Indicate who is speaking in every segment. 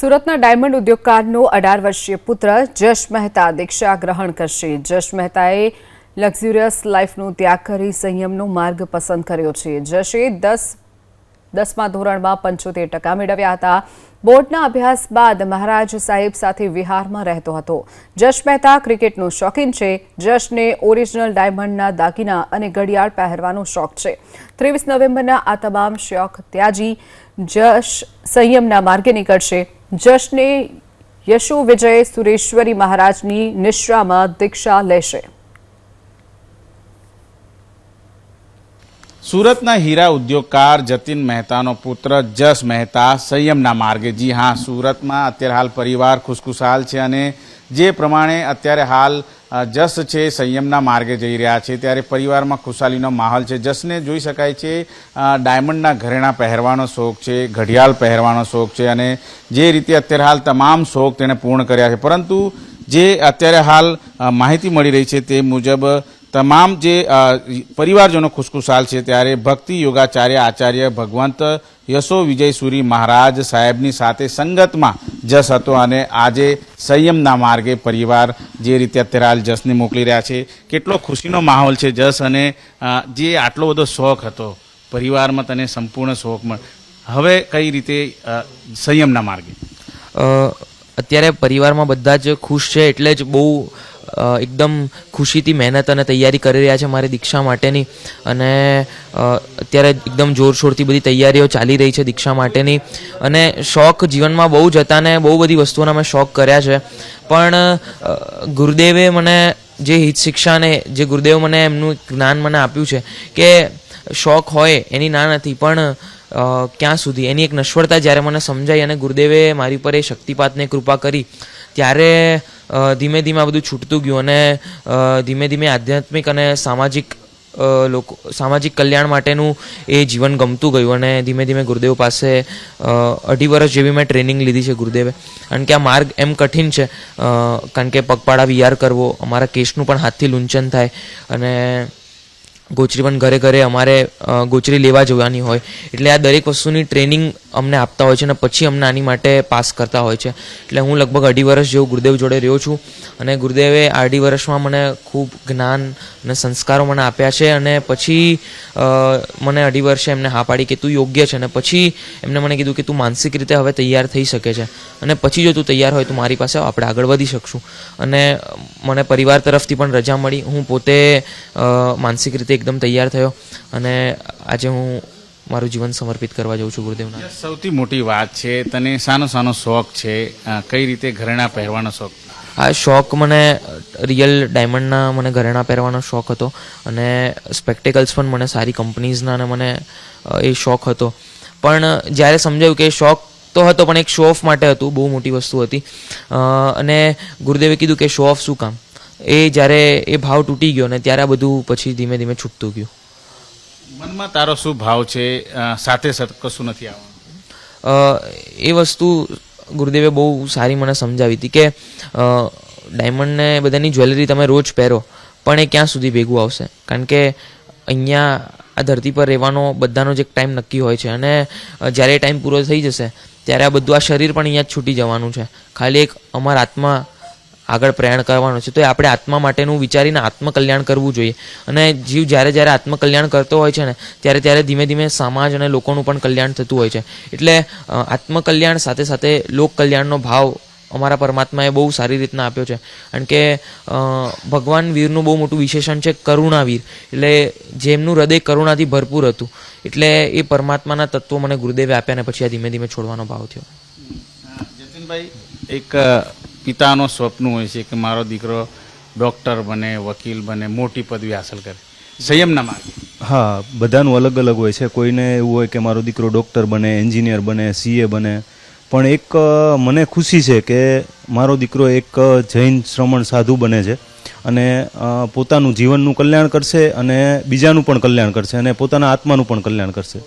Speaker 1: સુરતના ડાયમંડ ઉદ્યોગકારનો અઢાર વર્ષીય પુત્ર જશ મહેતા દીક્ષા ગ્રહણ કરશે. જશ મહેતાએ લક્ઝુરિયસ લાઈફનો ત્યાગ કરી સંયમનો માર્ગ પસંદ કર્યો છે. જશે દસ, દસમા ધોરણમાં પંચોતેર ટકા મેળવ્યા હતા. બોર્ડના અભ્યાસ બાદ મહારાજ સાહેબ સાથે વિહારમાં રહેતો હતો. જશ મહેતા ક્રિકેટનો શોખીન છે. જશને ઓરિજિનલ ડાયમંડના દાગીના અને ઘડિયાળ પહેરવાનો શોખ છે. ત્રેવીસ નવેમ્બરના આ તમામ શોખ ત્યાજી જશ સંયમના માર્ગે નીકળશે. જશને યશો વિજય સુરેશ્વરી મહારાજની નિશ્રામાં દીક્ષા લેશે.
Speaker 2: સુરતના હીરા ઉદ્યોગકાર જતીન મહેતાનો પુત્ર જસ મહેતા સંયમના માર્ગે. જી હા, સુરતમાં અત્યારે હાલ પરિવાર ખુશખુશાલ છે અને જે પ્રમાણે અત્યારે હાલ જસ છે, સંયમના માર્ગે જઈ રહ્યા છે. ત્યારે પરિવારમાં ખુશાલીનો માહોલ છે. જસને જોઈ શકાય છે ડાયમંડના ઘરેણા પહેરવાનો શોખ છે, ઘડિયાળ પહેરવાનો શોખ છે અને જે રીતે અત્યારે હાલ તમામ શોખ તેણે પૂર્ણ કર્યા છે. પરંતુ જે અત્યારે હાલ માહિતી મળી રહી છે તે મુજબ, તમામ જે પરિવારજનો ખુશખુશાલ છે ત્યારે ભક્તિ યોગાચાર્ય આચાર્ય ભગવંત યશો વિજયસુરી મહારાજ સાહેબની સાથે સંગતમાં જસ હતો અને આજે સંયમના માર્ગે પરિવાર જે રીતે અત્યારે હાલ જસને મોકલી રહ્યા છે, કેટલો ખુશીનો માહોલ છે જસ અને જે આટલો બધો શોખ હતો, પરિવારમાં તને સંપૂર્ણ શોખ હવે કઈ રીતે સંયમના માર્ગે?
Speaker 3: અત્યારે પરિવારમાં બધા જ ખુશ છે, એટલે જ બહુ એકદમ ખુશીથી મહેનત અને તૈયારી કરી રહ્યા છે મારી દીક્ષા માટેની. અને અત્યારે એકદમ જોરશોરથી બધી તૈયારીઓ ચાલી રહી છે દીક્ષા માટેની. અને શોખ જીવનમાં બહુ જ હતા ને બહુ બધી વસ્તુઓના મેં શોખ કર્યા છે. પણ ગુરુદેવે મને જે હિત શિક્ષાને જે ગુરુદેવ મને એમનું જ્ઞાન મને આપ્યું છે કે શોખ હોય એની ના નથી, પણ ક્યાં સુધી? એની એક નશ્વરતા જ્યારે મને સમજાઈ અને ગુરુદેવે મારી પર એ શક્તિપાતને કૃપા કરી ત્યારે ધીમે ધીમે આ બધું છૂટતું ગયું અને ધીમે ધીમે આધ્યાત્મિક અને સામાજિક લોકો, સામાજિક કલ્યાણ માટેનું એ જીવન ગમતું ગયું અને ધીમે ધીમે ગુરુદેવ પાસે અઢી વર્ષ જેવી મેં ટ્રેનિંગ લીધી છે ગુરુદેવે. કારણ કે આ માર્ગ એમ કઠિન છે કારણ કે પગપાળા વિયાર કરવો, અમારા કેસનું પણ હાથથી લૂંચન થાય અને ગોચરી પણ ઘરે ઘરે અમારે ગોચરી લેવા જવાની હોય. એટલે આ દરેક વસ્તુની ટ્રેનિંગ અમને આપતા હોય છે અને પછી અમને આની માટે પાસ કરતા હોય છે. એટલે હું લગભગ અઢી વર્ષ જેવું ગુરુદેવ જોડે રહ્યો છું અને ગુરુદેવે અઢી વર્ષમાં મને ખૂબ જ્ઞાન અને સંસ્કારો મને આપ્યા છે અને પછી મને અઢી વર્ષે એમને હા પાડી કે તું યોગ્ય છે અને પછી એમને મને કીધું કે તું માનસિક રીતે હવે તૈયાર થઈ શકે છે. અને પછી જો તું તૈયાર હોય તો મારી પાસે આપણે આગળ વધી શકશું. અને મને પરિવાર તરફથી પણ રજા મળી. હું પોતે માનસિક રીતે એકદમ તૈયાર થયો અને આજે હું મારું જીવન સમર્પિત કરવા જાઉં છું ગુરુદેવના.
Speaker 2: સૌથી મોટી વાત છે તને સાનો સાનો શોખ છે કઈ રીતે ઘરેણા પહેરવાનો શોખ?
Speaker 3: આ શોખ મને રિયલ ડાયમંડના મને ઘરેણાં પહેરવાનો શોખ હતો અને સ્પેક્ટેકલ્સ પણ મને સારી કંપનીઝના અને મને એ શોખ હતો. પણ જ્યારે સમજાયું કે શોખ તો હતો પણ એક શો ઓફ માટે હતું બહુ મોટી વસ્તુ હતી. અને ગુરુદેવે કીધું કે શો ઓફ શું કામ? એ જ્યારે એ ભાવ તૂટી ગયો ને ત્યારે આ બધું પછી ધીમે ધીમે છૂટતું ગયું.
Speaker 2: મનમાં તારો શું ભાવ છે? સાથે કશું નથી આવવાનું.
Speaker 3: એ વસ્તુ ગુરુદેવે બહુ સારી મને સમજાવી હતી કે ડાયમંડને બધાની જ્વેલરી તમે રોજ પહેરો, પણ એ ક્યાં સુધી ભેગું આવશે? કારણ કે અહીંયા આ ધરતી પર રહેવાનો બધાનો જ એક ટાઈમ નક્કી હોય છે અને જ્યારે ટાઈમ પૂરો થઈ જશે, ત્યારે આ બધું આ શરીર પણ અહીંયા છૂટી જવાનું છે. ખાલી એક અમારા આત્મા આગળ પ્રયાણ કરવાનો છે, તો એ આપણે આત્મા માટેનું વિચારીને આત્મકલ્યાણ કરવું જોઈએ. અને જીવ જ્યારે જ્યારે આત્મકલ્યાણ કરતો હોય છે ને, ત્યારે ત્યારે ધીમે ધીમે સમાજ અને લોકોનું પણ કલ્યાણ થતું હોય છે. એટલે આત્મકલ્યાણ સાથે સાથે લોક કલ્યાણનો ભાવ અમારા પરમાત્માએ બહુ સારી રીતના આપ્યો છે. કારણ કે ભગવાન વીરનું બહુ મોટું વિશેષણ છે કરુણાવીર. એટલે જેમનું હૃદય કરુણાથી ભરપૂર હતું. એટલે એ પરમાત્માના તત્વો મને ગુરુદેવે આપ્યા ને પછી આ ધીમે ધીમે છોડવાનો ભાવ થયો.
Speaker 2: જતિનભાઈ, એક પિતાનો સ્વપ્ન હોય છે કે મારો દીકરો ડૉક્ટર બને, વકીલ બને, મોટી પદવી હાંસલ કરે. સંયમના માર્ગે.
Speaker 4: હા, બધાનું અલગ અલગ હોય છે. કોઈને એવું હોય કે મારો દીકરો ડૉક્ટર બને, એન્જિનિયર બને, સીએ બને. પણ એક મને ખુશી છે કે મારો દીકરો એક જૈન શ્રમણ સાધુ બને છે અને પોતાનું જીવનનું કલ્યાણ કરશે અને બીજાનું પણ કલ્યાણ કરશે અને પોતાના આત્માનું પણ કલ્યાણ કરશે.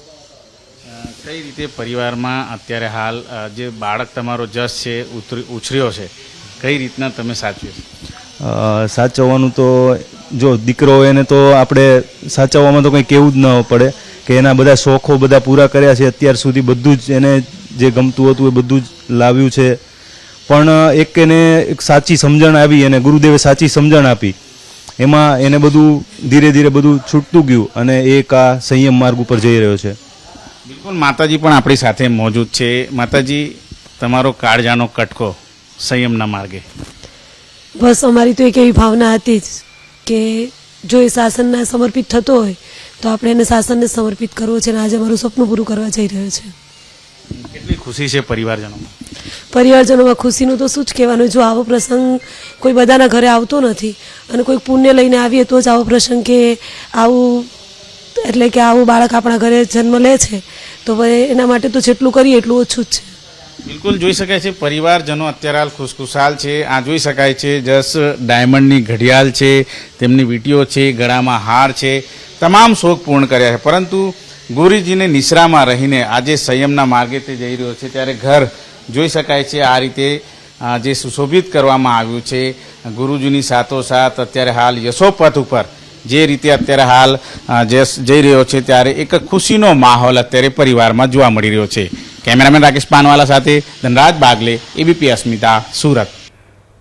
Speaker 2: કઈ રીતે પરિવારમાં અત્યારે હાલ જે બાળક તમારો જસ છે ઉછર્યો છે, કઈ રીતના તમે સાચવ્યો
Speaker 4: સાચવવાનું તો, જો દીકરો એને તો આપણે સાચવવામાં તો કંઈ કહેવું જ ન પડે કે એના બધા શોખો બધા પૂરા કર્યા છે, અત્યાર સુધી બધું જ એને જે ગમતું હતું એ બધું જ લાવ્યું છે. પણ એક એને એક સાચી સમજણ આવી, એને ગુરુદેવે સાચી સમજણ આપી. એમાં એને બધું ધીરે ધીરે બધું છૂટતું ગયું અને એક આ સંયમ માર્ગ ઉપર જઈ રહ્યો છે.
Speaker 2: બિલકુલ માતાજી પણ આપણી સાથે મોજૂદ છે. માતાજી તમારો કાળજાનો કટકો સંયમના માર્ગે.
Speaker 5: બસ અમારી તો એક એવી ભાવના હતી જ કે જો એ શાસનને સમર્પિત થતો હોય તો આપણે એને શાસનને સમર્પિત કરવો છે અને આજે અમારું સપનું પૂરું કરવા જઈ રહ્યો છે.
Speaker 2: કેટલી ખુશી છે પરિવારજનોમાં.
Speaker 5: પરિવારજનોમાં ખુશીનું તો શું જ કહેવાનું જો આવો પ્રસંગ કોઈ બધાના ઘરે આવતો નથી અને કોઈ પુણ્ય લઈને આવીએ તો જ આવો પ્રસંગ કે આવું એટલે કે આવું બાળક આપણા ઘરે જન્મ લે છે, તો એના માટે તો જેટલું કરીએ એટલું ઓછું જ છે.
Speaker 2: બિલકુલ જોઈ શકાય છે, પરિવારજનો અત્યારે હાલ ખુશખુશાલ છે. આ જોઈ શકાય છે, જસ ડાયમંડની ઘડિયાળ છે, તેમની વીંટીઓ છે, ગળામાં હાર છે, તમામ શોખ પૂર્ણ કર્યા છે. પરંતુ ગુરુજીને નિશ્રામાં રહીને આજે સંયમના માર્ગે તે જઈ રહ્યો છે. ત્યારે ઘર જોઈ શકાય છે, આ રીતે જે સુશોભિત કરવામાં આવ્યું છે, ગુરુજીની સાથોસાથ અત્યારે હાલ યશોપથ ઉપર જે રીતે અત્યારે હાલ જે જઈ રહ્યો છે ત્યારે એક ખુશીનો માહોલ અત્યારે પરિવારમાં જોવા મળી રહ્યો છે. કેમેરામેન રાકેશ પાનવાલા સાથે ધનરાજ બાગલે, એબીપી અસ્મિતા, સુરત.